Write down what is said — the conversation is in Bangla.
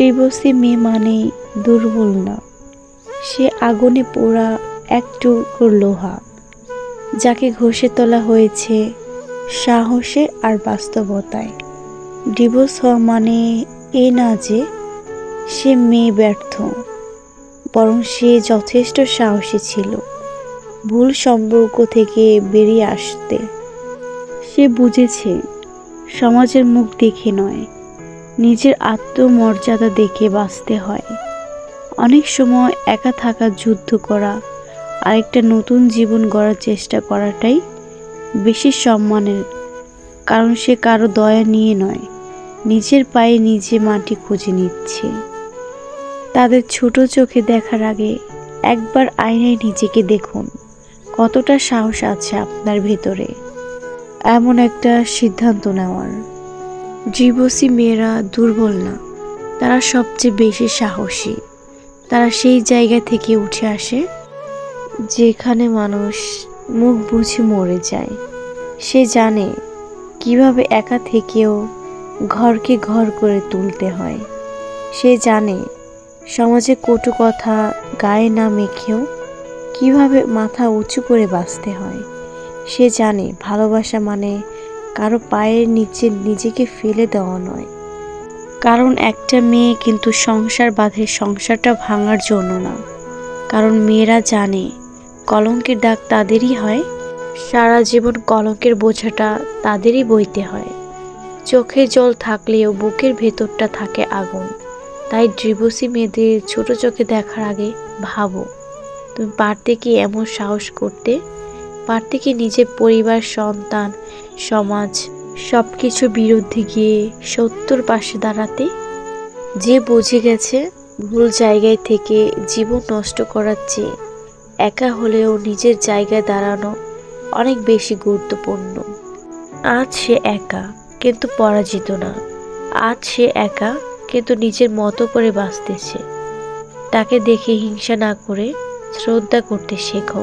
ত্রিবসী মেয়ে মানেই দুর্বল না। সে আগুনে পোড়া এক টুকরো লোহা, যাকে ঘষে তোলা হয়েছে সাহসে আর বাস্তবতায়। ডিভোর্স হওয়া মানে এ না যে সে মেয়ে ব্যর্থ, বরং সে যথেষ্ট সাহসী ছিল। ভুল সম্পর্ক থেকে বেরিয়ে আসতে সে বুঝেছে, সমাজের মুখ দেখে নয়। নিজের আত্মমর্যাদা দেখে বাঁচতে হয়। অনেক সময় একা থাকা, যুদ্ধ করা, আরেকটা নতুন জীবন গড়ার চেষ্টা করাটাই বেশি সম্মানের, কারণ সে কারও দয়া নিয়ে নয়, নিজের পায়ে নিজে মাটি খুঁজে নিচ্ছে। তাদের ছোট চোখে দেখার আগে একবার আয়নায় নিজেকে দেখুন, কতটা সাহস আছে আপনার ভেতরে, এমন একটা সিদ্ধান্ত নেওয়ার। জীবসী মেয়েরা দুর্বল না। তারা সবচেয়ে বেশি সাহসী। তারা সেই জায়গা থেকে উঠে আসে যেখানে মানুষ মুখ বুঝে মরে যায়। সে জানে কীভাবে একা থেকেও ঘরকে ঘর করে তুলতে হয়। সে জানে সমাজে কটু কথা গায়ে না মেখেও কীভাবে মাথা উঁচু করে বাঁচতে হয়। সে জানে ভালোবাসা মানে কারও পায়ের নিচে নিজেকে ফেলে দেওয়া নয়। কারণ একটা মেয়ে কিন্তু সংসার বাঁধে সংসারটা ভাঙার জন্য না। কারণ মেয়েরা জানে, কলঙ্কের দাগ তাদেরই হয়, সারা জীবন কলঙ্কের বোঝাটা তাদেরই বইতে হয়। চোখে জল থাকলেও বুকের ভেতরটা থাকে আগুন। তাই ডিভোর্সি মেয়েদের ছোট চোখে দেখার আগে ভাবো, তুমি পারতে কি এমন সাহস করতে? পারতে কি নিজের পরিবার, সন্তান, সমাজ সব কিছু বিরুদ্ধে গিয়ে সত্যর পাশে দাঁড়াতে যে বুঝে গেছে ভুল জায়গায় থেকে জীবন নষ্ট করার চেয়ে একা হলেও নিজের জায়গায় দাঁড়ানো অনেক বেশি গুরুত্বপূর্ণ। আজ সে একা, কিন্তু পরাজিত না। আজ সে একা, কিন্তু নিজের মতো করে বাঁচতেছে। তাকে দেখে হিংসা না করে শ্রদ্ধা করতে শেখো।